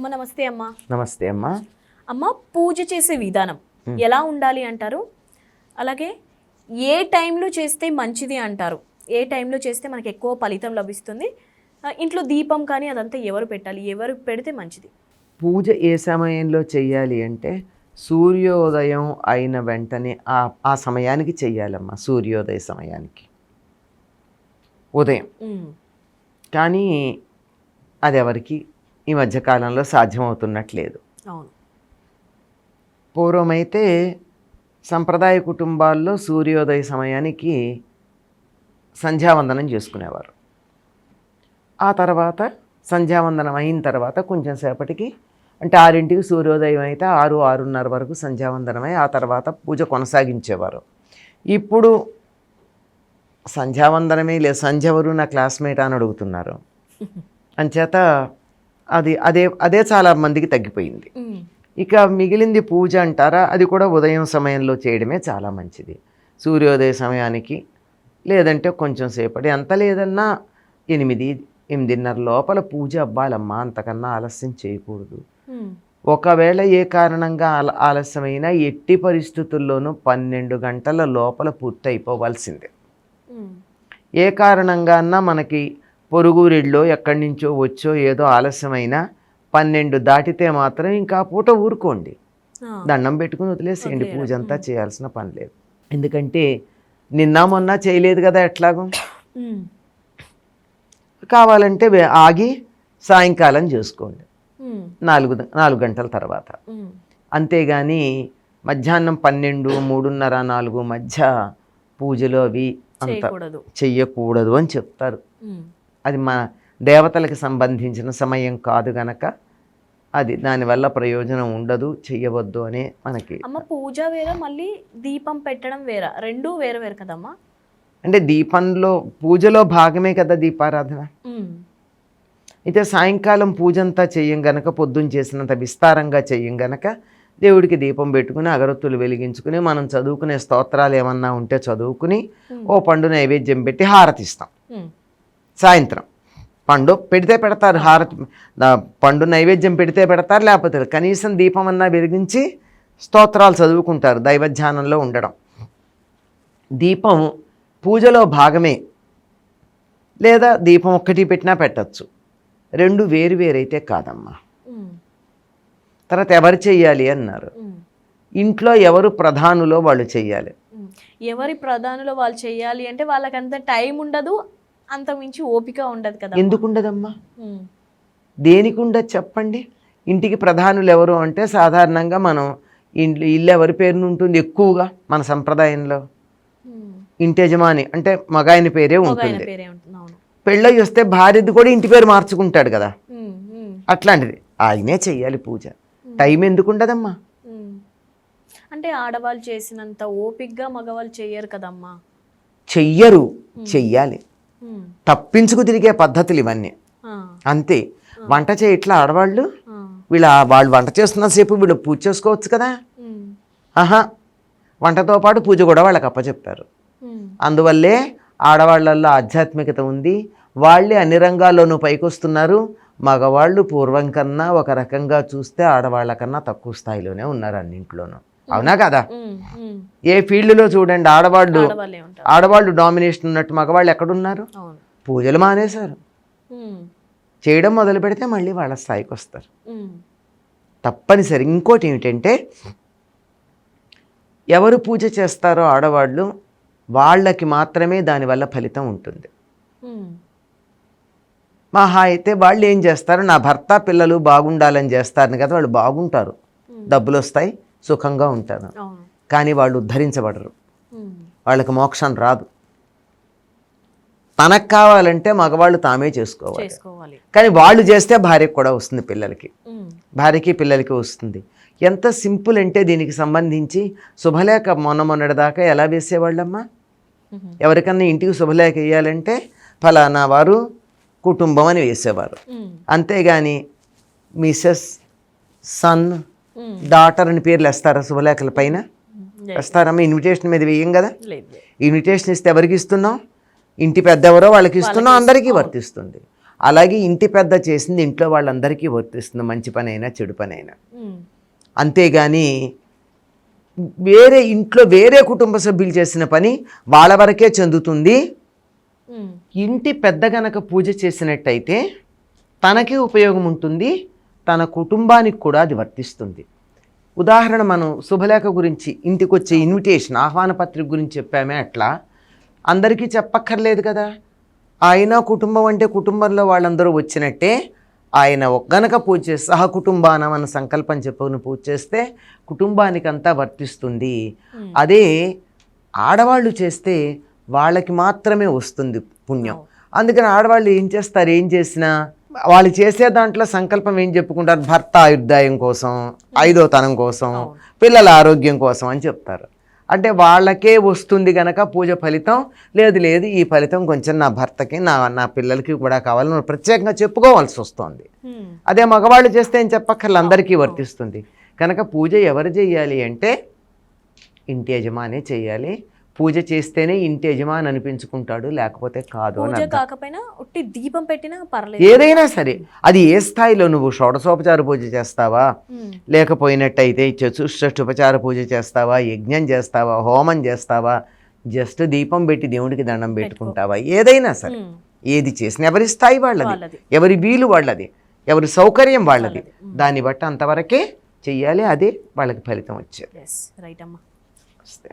అమ్మ నమస్తే అమ్మ. నమస్తే అమ్మా. అమ్మ పూజ చేసే విధానం ఎలా ఉండాలి అంటారు? అలాగే ఏ టైంలో చేస్తే మంచిది అంటారు? ఏ టైంలో చేస్తే మనకి ఎక్కువ ఫలితం లభిస్తుంది? ఇంట్లో దీపం కానీ అదంతా ఎవరు పెట్టాలి? ఎవరు పెడితే మంచిది? పూజ ఏ సమయంలో చెయ్యాలి అంటే సూర్యోదయం అయిన వెంటనే ఆ ఆ సమయానికి చెయ్యాలమ్మా సూర్యోదయ సమయానికి. ఉదయం. కానీ అది ఎవరికి? ఈ మధ్యకాలంలో సాధ్యమవుతున్నట్లేదు. అవును. పూర్వమైతే సంప్రదాయ కుటుంబాల్లో సూర్యోదయ సమయానికి సంధ్యావందనం చేసుకునేవారు. ఆ తర్వాత సంధ్యావందనం అయిన తర్వాత కొంచెం సేపటికి అంటే ఆరింటికి సూర్యోదయం అయితే ఆరు ఆరున్నర వరకు సంధ్యావందనమై ఆ తర్వాత పూజ కొనసాగించేవారు. ఇప్పుడు సంధ్యావందనమే లేదు సంధ్యవరు నా క్లాస్మేట్ అని అడుగుతున్నారు. అంచేత అది అదే అదే చాలా మందికి తగ్గిపోయింది. ఇక మిగిలింది పూజ అంటారా? అది కూడా ఉదయం సమయంలో చేయడమే చాలా మంచిది. సూర్యోదయ సమయానికి లేదంటే కొంచెం సేపటి ఎంత లేదన్నా ఎనిమిది ఎనిమిదిన్నర లోపల పూజ అవ్వాలమ్మా అంతకన్నా ఆలస్యం చేయకూడదు. ఒకవేళ ఏ కారణంగా ఆల ఆలస్యమైనా ఎట్టి పరిస్థితుల్లోనూ పన్నెండు గంటల లోపల పూర్తి అయిపోవాల్సిందే ఏ కారణంగా అన్నా మనకి పొరుగురిళ్ళో ఎక్కడి నుంచో వచ్చో ఏదో ఆలస్యమైనా పన్నెండు దాటితే మాత్రం ఇంకా పూట ఊరుకోండి. దండం పెట్టుకుని వదిలేసేయండి పూజ అంతా చేయాల్సిన పని లేదు. ఎందుకంటే నిన్న మొన్న చేయలేదు కదా ఎట్లాగో. కావాలంటే ఆగి సాయంకాలం చేసుకోండి. నాలుగు నాలుగు గంటల తర్వాత. అంతేగాని మధ్యాహ్నం పన్నెండు మూడున్నర నాలుగు మధ్య పూజలు అవి అంత చేయకూడదు. చెయ్యకూడదు అని చెప్తారు. అది మా దేవతలకు సంబంధించిన సమయం కాదు గనక అది దానివల్ల ప్రయోజనం ఉండదు చెయ్యవద్దు అనే మనకి అమ్మ పూజ వేరే మళ్ళీ దీపం పెట్టడం వేరే? రెండు వేరే వేరు కదమ్మా? అంటే దీపంలో పూజలో భాగమే కదా దీపారాధన. అయితే సాయంకాలం పూజ అంతా చెయ్యం గనక పొద్దున్న చేసినంత విస్తారంగా చెయ్యం గనక దేవుడికి దీపం పెట్టుకుని అగరొత్తులు వెలిగించుకుని మనం చదువుకునే స్తోత్రాలు ఏమన్నా ఉంటే చదువుకుని ఓ పండు నైవేద్యం పెట్టి హారతిస్తాం. సాయంత్రం. పండు పెడితే పెడతారు హారతి పండు నైవేద్యం పెడితే పెడతారు లేకపోతే కనీసం దీపం అన్నా వెలిగించి స్తోత్రాలు చదువుకుంటారు దైవధ్యానంలో ఉండడం. దీపం పూజలో భాగమే. లేదా దీపం ఒక్కటి పెట్టినా పెట్టచ్చు. రెండు వేరు వేరైతే కాదమ్మా. తర్వాత ఎవరు చెయ్యాలి అన్నారు. ఇంట్లో ఎవరు ప్రధానులో వాళ్ళు చెయ్యాలి. ఎవరి ప్రధానులో వాళ్ళు చేయాలి అంటే వాళ్ళకి అంత టైం ఉండదు అంత మించి ఓపిక ఉండదు కదా ఎందుకు ఉండదమ్మా దేనికి ఉండదు చెప్పండి? ఇంటికి ప్రధానులు ఎవరు అంటే సాధారణంగా మనం ఇంట్లో ఇల్లు ఎవరి పేరున ఉంటుంది ఎక్కువగా మన సంప్రదాయంలో. ఇంటి యజమాని అంటే మగాయన పేరే ఉంటుంది. పేరే ఉంటుంది అవును. పెళ్ళయి వస్తే భార్యది కూడా ఇంటి పేరు మార్చుకుంటాడు కదా. అట్లాంటిది. ఆయనే చెయ్యాలి పూజ. టైం ఎందుకు ఉండదమ్మా. అంటే ఆడవాళ్ళు చేసినంత ఓపిగ్గా మగవాళ్ళు చెయ్యరు కదమ్మా. చెయ్యరు. చెయ్యాలి. తప్పించుకు తిరిగే పద్ధతులు ఇవన్నీ. అంతే. వంట చేయట్లా ఆడవాళ్ళు వీళ్ళ వాళ్ళు వంట చేస్తున్నంతసేపు వీళ్ళు పూజ చేసుకోవచ్చు కదా? ఆహా. వంటతో పాటు పూజ కూడా వాళ్ళకి అప్పచెప్తారు. ఉమ్, అందువల్లే ఆడవాళ్ళల్లో ఆధ్యాత్మికత ఉంది. వాళ్ళే అన్ని రంగాల్లోనూ పైకొస్తున్నారు. మగవాళ్ళు పూర్వం కన్నా ఒక రకంగా చూస్తే ఆడవాళ్ళ కన్నా తక్కువ స్థాయిలోనే ఉన్నారు అన్నింట్లోనూ. అవునా కదా. ఏ ఫీల్డ్లో చూడండి ఆడవాళ్ళు ఆడవాళ్ళే డామినేషన్ ఉన్నట్టు మగవాళ్ళు ఎక్కడున్నారు? పూజలు మానేశారు. చేయడం మొదలు పెడితే మళ్ళీ వాళ్ళ స్థాయికి వస్తారు. తప్పనిసరి. ఇంకోటి ఏమిటంటే ఎవరు పూజ చేస్తారో ఆడవాళ్ళు వాళ్ళకి మాత్రమే దానివల్ల ఫలితం ఉంటుంది. మహా అయితే వాళ్ళు ఏం చేస్తారు? నా భర్త పిల్లలు బాగుండాలని చేస్తారని కదా వాళ్ళు బాగుంటారు. డబ్బులు వస్తాయి. సుఖంగా ఉంటారు కానీ వాళ్ళు ఉద్ధరించబడరు వాళ్ళకి మోక్షం రాదు. తనకు కావాలంటే మగవాళ్ళు తామే చేసుకోవాలి. కానీ వాళ్ళు చేస్తే భార్యకు కూడా వస్తుంది పిల్లలకి. భార్యకి పిల్లలకి వస్తుంది. ఎంత సింపుల్ అంటే దీనికి సంబంధించి శుభలేఖ మొన్న మొన్నటిదాకా ఎలా వేసేవాళ్ళమ్మా? ఎవరికన్నా ఇంటికి శుభలేఖ వేయాలంటే ఫలానా వారు కుటుంబం అని వేసేవారు. అంతేగాని మిసెస్ సన్ డాటర్ అని పేర్లు వేస్తారా శుభలేఖల పైన? వేస్తారమ్మా ఇన్విటేషన్ మీద వేయం కదా. ఇన్విటేషన్ ఇస్తే ఎవరికి ఇస్తున్నాం ఇంటి పెద్ద ఎవరో వాళ్ళకి ఇస్తున్నాం అందరికీ వర్తిస్తుంది. అలాగే ఇంటి పెద్ద చేసింది ఇంట్లో వాళ్ళందరికీ వర్తిస్తుంది మంచి పని అయినా చెడు పని అయినా ఉమ్, అంతేగాని వేరే ఇంట్లో వేరే కుటుంబ సభ్యులు చేసిన పని వాళ్ళ వరకే చెందుతుంది. ఇంటి పెద్ద గనక పూజ చేసినట్టయితే తనకి ఉపయోగం ఉంటుంది తన కుటుంబానికి కూడా అది వర్తిస్తుంది. ఉదాహరణ మనం శుభలేఖ గురించి ఇంటికి వచ్చే ఇన్విటేషన్ ఆహ్వాన పత్రిక గురించి చెప్పామే అట్లా. అందరికీ చెప్పక్కర్లేదు కదా. ఆయన కుటుంబం అంటే కుటుంబంలో వాళ్ళందరూ వచ్చినట్టే ఆయన ఒక్కనక పూజ చేస్తే సహ కుటుంబానం అన్న సంకల్పం చెప్పుకుని పూజ చేస్తే కుటుంబానికి అంతా వర్తిస్తుంది. అదే ఆడవాళ్ళు చేస్తే వాళ్ళకి మాత్రమే వస్తుంది పుణ్యం. అందుకని ఆడవాళ్ళు ఏం చేస్తారు ఏం చేసినా వాళ్ళు చేసే దాంట్లో సంకల్పం ఏం చెప్పుకుంటారు? భర్త ఆయుర్దాయం కోసం ఐదో తనం కోసం పిల్లల ఆరోగ్యం కోసం అని చెప్తారు. అంటే వాళ్ళకే వస్తుంది గనక పూజ ఫలితం లేదు లేదు ఈ ఫలితం కొంచెం నా భర్తకి నా నా పిల్లలకి కూడా కావాలని ప్రత్యేకంగా చెప్పుకోవాల్సి వస్తుంది. అదే మగవాళ్ళు చేస్తే ఏం చెప్పక్కర్లే అందరికీ వర్తిస్తుంది. కనుక పూజ ఎవరు చేయాలి అంటే ఇంటి యజమానే చేయాలి పూజ చేస్తేనే ఇంటి యజమాని అనిపించుకుంటాడు లేకపోతే కాదు పూజ కాకపోయినా దీపం పెట్టినా పర్లేదు. ఏదైనా సరే అది ఏ స్థాయిలో నువ్వు షోడశోపచార పూజ చేస్తావా? లేకపోయినట్టయితే చతుష్షష్టుపచార పూజ చేస్తావా? యజ్ఞం చేస్తావా? హోమం చేస్తావా? జస్ట్ దీపం పెట్టి దేవుడికి దండం పెట్టుకుంటావా? ఏదైనా సరే. ఏది చేసినా ఎవరి స్థాయి వాళ్ళది. ఎవరి వీలు వాళ్ళది. ఎవరి సౌకర్యం వాళ్ళది. దాన్ని బట్టి అంతవరకే చెయ్యాలి అదే వాళ్ళకి ఫలితం వచ్చేది. రైట్ అమ్మా.